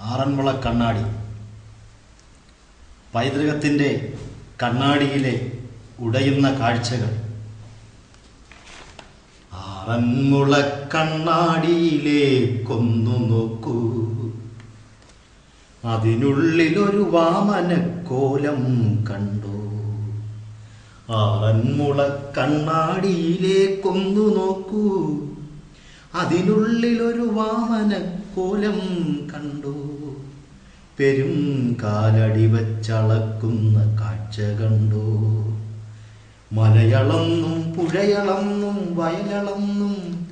ആറന്മുള കണ്ണാടി. പൈതൃകത്തിന്റെ കണ്ണാടിയിലെ ഉടയുന്ന കാഴ്ചകൾ. ആറന്മുള കണ്ണാടിയിലെ കൊന്നു നോക്കൂ. അതിനുള്ളിലൊരു വാമനക്കോലം കണ്ടു. ആറന്മുള കണ്ണാടിയിലേക്കൊന്നു നോക്കൂ. അതിനുള്ളിലൊരു കോലം കണ്ടു. പെരും കാലടി വച്ചളക്കുന്ന കാഴ്ച കണ്ടു. മലയളന്നും പുഴയളന്നും വയലളന്നും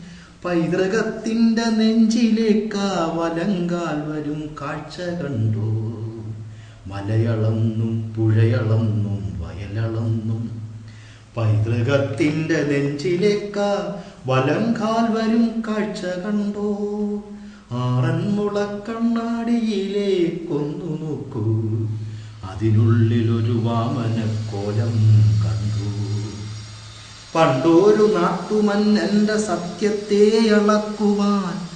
പൈതൃകത്തിന്റെ നെഞ്ചിലേക്കാ വലങ്കാൽ വരും കാഴ്ച കണ്ടു. മലയളന്നും പുഴയളന്നും വയലളന്നും പൈതൃകത്തിന്റെ നെഞ്ചിലേക്ക വലംകാൽ വരും കാഴ്ച കണ്ടോ? ആറന്മുള കണ്ണാടിയിലേക്കൊന്നു നോക്കൂ. അതിനുള്ളിലൊരു കോലം കണ്ടു. പണ്ടൊരു നാട്ടുമന്നന്റെ സത്യത്തെ അളക്കുവാൻ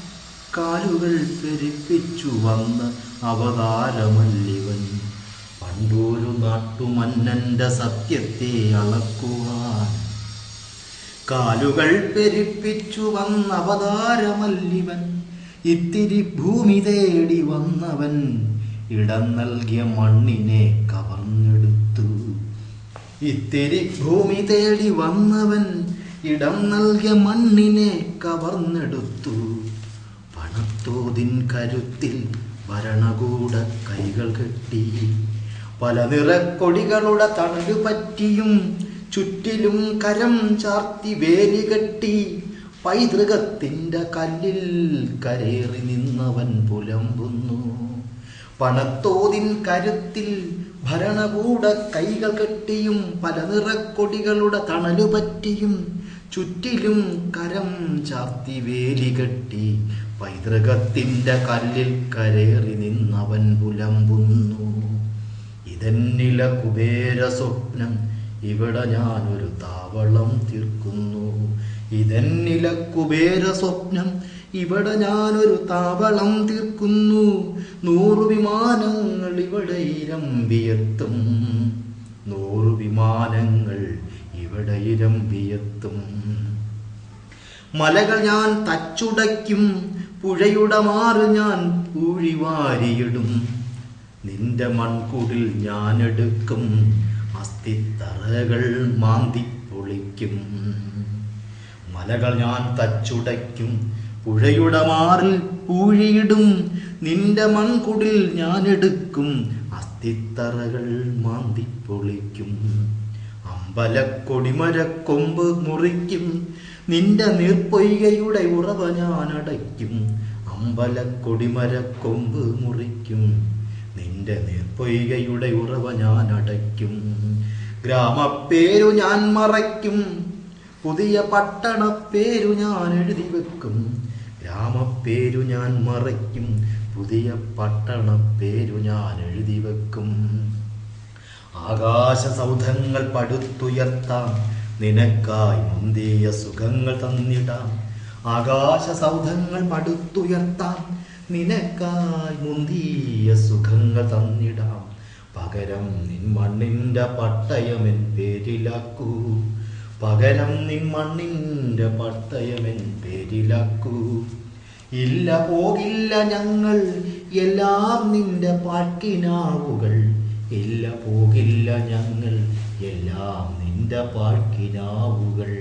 കാലുകൾ പെരുപ്പിച്ചു വന്ന അവതാരമല്ലിവൻ. പണ്ടൊരു നാട്ടുമന്നന്റെ സത്യത്തെ അളക്കുവാൻ കാലുകൾ പെരുപ്പിച്ചു വന്ന അവതാരമല്ലിവൻ ഇത്തിരി ഭൂമി തേടി വന്നവൻ ഇടം നൽകിയ മണ്ണിനെ കവർന്നെടുത്തു. ഇത്തിരി ഭൂമി തേടി വന്നവൻ ഇടം നൽകിയ മണ്ണിനെ കവർന്നെടുത്തു. പണത്തോതിൻ കരുത്തിൽ ഭരണകൂട കൈകൾ കെട്ടി. പല നിറക്കൊടികളുടെ തണൽ പറ്റിയും ചുറ്റിലും കരം ചാർത്തി വേലി കെട്ടി പൈതൃകത്തിന്റെ കല്ലിൽ കരേറി നിന്നവൻ പുലമ്പുന്നു. പണത്തോതിൻ കരുത്തിൽ ഭരണകൂട കൈകൾ കെട്ടിയും പല നിറക്കൊടികളുടെ തണലു പറ്റിയും ചുറ്റിലും കരം ചാർത്തി വേലി കെട്ടി പൈതൃകത്തിന്റെ കല്ലിൽ കരേറി നിന്നവൻ പുലമ്പുന്നു. ഇതെന്നില കുബേര സ്വപ്നം. ഇവിടെ ഞാനൊരു താവളം തീർക്കുന്നു. ഇതെന്നില കുബേര സ്വപ്നം ഇവിടെ ഞാനൊരു താവളം തീർക്കുന്നു. നൂറു വിമാനങ്ങൾ ഇവിടെ ഇരമ്പിയെത്തും. നൂറു വിമാനങ്ങൾ ഇവിടെ ഇരമ്പിയെത്തും. മലകൾ ഞാൻ തച്ചുടയ്ക്കും പുഴയുടെ മാറ് ഞാൻ പൂഴിവാരിയിടും നിന്റെ മൺകുടിൽ ഞാനെടുക്കും. അസ്ഥിത്തറകൾ മാന്തി പൊളിക്കും. മലകൾ ഞാൻ തച്ചുടയ്ക്കും. പുഴയുടെ മാറിൽ പൂഴിയിടും. നിന്റെ മൺകുടിൽ ഞാൻ എടുക്കും അസ്ഥിത്തറകൾ മാന്തി പൊളിക്കും. അമ്പലക്കൊടിമരക്കൊമ്പ് മുറിക്കും. നിന്റെ നീർപ്പൊയ്കയുടെ ഉറവ ഞാൻ അടയ്ക്കും അമ്പലക്കൊടിമരക്കൊമ്പ് മുറിക്കും. നിന്റെ നീർപ്പൊയ്കയുടെ ഉറവ ഞാൻ അടയ്ക്കും. ഗ്രാമപ്പേരു ഞാൻ മറയ്ക്കും. പുതിയ പട്ടണ പേരു ഞാൻ എഴുതി വെക്കും. ഗ്രാമപ്പേരു ഞാൻ മറയ്ക്കും. പുതിയ പട്ടണ പേരു ഞാൻ എഴുതി വെക്കും. ആകാശ സൗധങ്ങൾ പടുത്തുയർത്താം. നിനക്കായി മുന്തിയ സുഖങ്ങൾ തന്നിടാം. ആകാശ സൗധങ്ങൾ പടുത്തുയർത്താം. നിനക്കായി മുന്തിയ സുഖങ്ങൾ തന്നിടാം. പകരം നിൻ മണ്ണിന്റെ പട്ടയമെൻ പേരിലാക്കൂ. പകരം നിൻ മണ്ണിന്റെ പട്ടയമെൻ പേരിലാക്കൂ. ഇല്ല പോകില്ല ഞങ്ങൾ എല്ലാം നിന്റെ പാട്ടിനാവുകൾ ഇല്ല പോകില്ല ഞങ്ങൾ എല്ലാം നിന്റെ പാട്ടിനാവുകൾ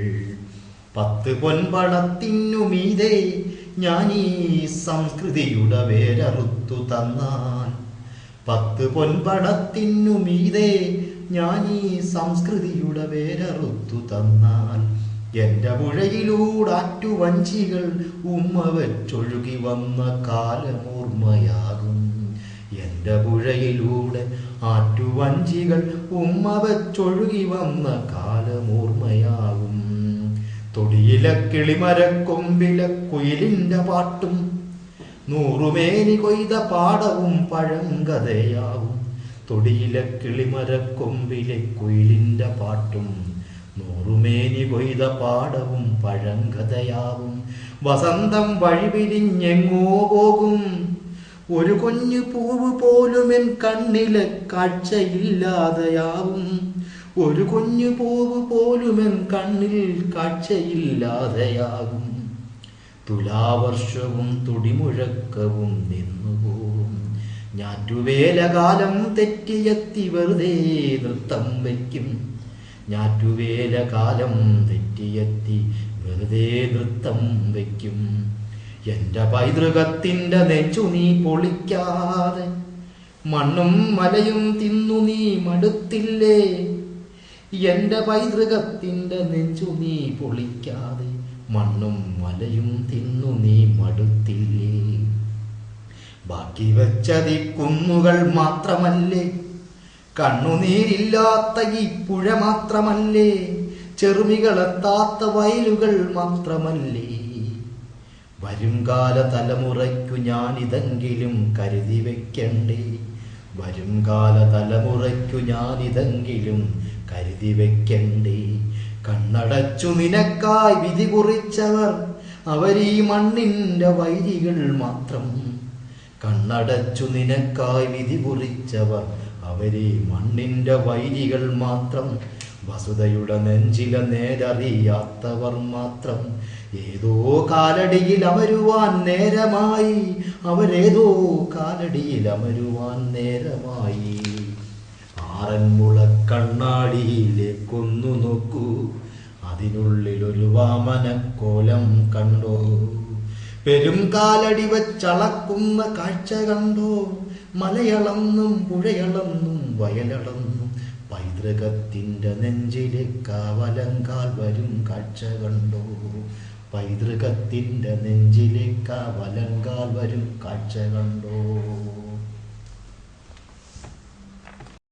പത്ത് പൊൻപടത്തിനു മീതെ ഞാൻ ഈ സംസ്കൃതിയുടെ വേരറുത്തു തന്നാൽ പത്ത് പൊൻപടത്തിനു മീതെ ഞാൻ ഈ സംസ്കൃതിയുടെ വേരറുത്തു തന്നാൽ എന്റെ പുഴയിലൂടാറ്റുവഞ്ചികൾ ഉമ്മ വെച്ചൊഴുകി വന്ന കാലമോർമ്മയാകും. എന്റെ പുഴയിലൂടെ ആറ്റുവഞ്ചികൾ ഉമ്മ വെച്ചൊഴുകി വന്ന കാലമോർമ്മയാകും തൊടിയിലെ വിലക്കുയിലിന്റെ കുയിലിന്റെ പാട്ടും നൂറുമേനി കൊയ്ത പാടവും പഴങ്കഥയാവും തൊടിയിലെ കിളിമരക്കൊമ്പിലെ കുയിലിന്റെ പാട്ടും നൂറുമേനി കൊയ്ത പാടവും പഴങ്കഥയാവും വസന്തം വഴിപിരിഞ്ഞെങ്ങോ പോകും. ഒരു കുഞ്ഞു പൂവ് പോലും എൻ കണ്ണിലെ കാഴ്ചയില്ലാതെയാവും ഒരു കുഞ്ഞു പൂവ് പോലുമെൻ കണ്ണിൽ കാഴ്ചയില്ലാതെയാകും. തുലാവർഷവും തുടിമുഴക്കവും നിന്നുപോകും. ഞാറ്റുവേലകാലം തെറ്റിയെത്തി വെറുതെ നൃത്തം വയ്ക്കും. ഞാറ്റുവേലകാലം തെറ്റിയെത്തി വെറുതെ നൃത്തം വയ്ക്കും. എന്റെ പൈതൃകത്തിന്റെ നെഞ്ചു നീ പൊളിക്കാതെ മണ്ണും മലയും തിന്നു നീ മടുത്തില്ലേ? എന്റെ പൈതൃകത്തിന്റെ നെഞ്ചു നീ പൊളിക്കാതെ മണ്ണും മലയും തിന്നു നീ മടുത്തില്ലേ? ബാക്കി വെച്ചതി കുന്നുകൾ മാത്രമല്ലേ? കണ്ണുനീരില്ലാത്ത ഈ പുഴ മാത്രമല്ലേ? ചെറുമികളെത്താത്ത വയലുകൾ മാത്രമല്ലേ? വരുംകാല തലമുറയ്ക്കു ഞാനിതെങ്കിലും കരുതി വെക്കണ്ടേ വരുംകാല തലമുറയ്ക്കു ഞാനിതെങ്കിലും കരുതി വെക്കണ്ടേ. കണ്ണടച്ചു നിനക്കായി വിധി കുറിച്ചവർ അവരീ മണ്ണിന്റെ വൈരികൾ മാത്രം. കണ്ണടച്ചു നിനക്കായി വിധി കുറിച്ചവർ അവരീ മണ്ണിന്റെ വൈരികൾ മാത്രം. വസുതയുടെ നെഞ്ചില നേരറിയാത്തവർ മാത്രം. ഏതോ കാലടിയിൽ അമരുവാൻ നേരമായി അവരേതോ കാലടിയിൽ അമരുവാൻ നേരമായി. ആറന്മുള കണ്ണാടിയിലേക്കൊന്നു നോക്കൂ. അതിനുള്ളിൽ ഒരു വാമനക്കോലം കണ്ടോ. പെരും കാലടി വച്ചളക്കുന്ന കാഴ്ച കണ്ടോ. മലയളന്നും പുഴയളന്നും വയലളന്നും പൈതൃകത്തിന്റെ നെഞ്ചിലെ കാവലങ്കാൽ വരും കാഴ്ച കണ്ടോ. പൈതൃകത്തിന്റെ നെഞ്ചിലെ കാവലങ്കാൽ വരും കാഴ്ച കണ്ടോ.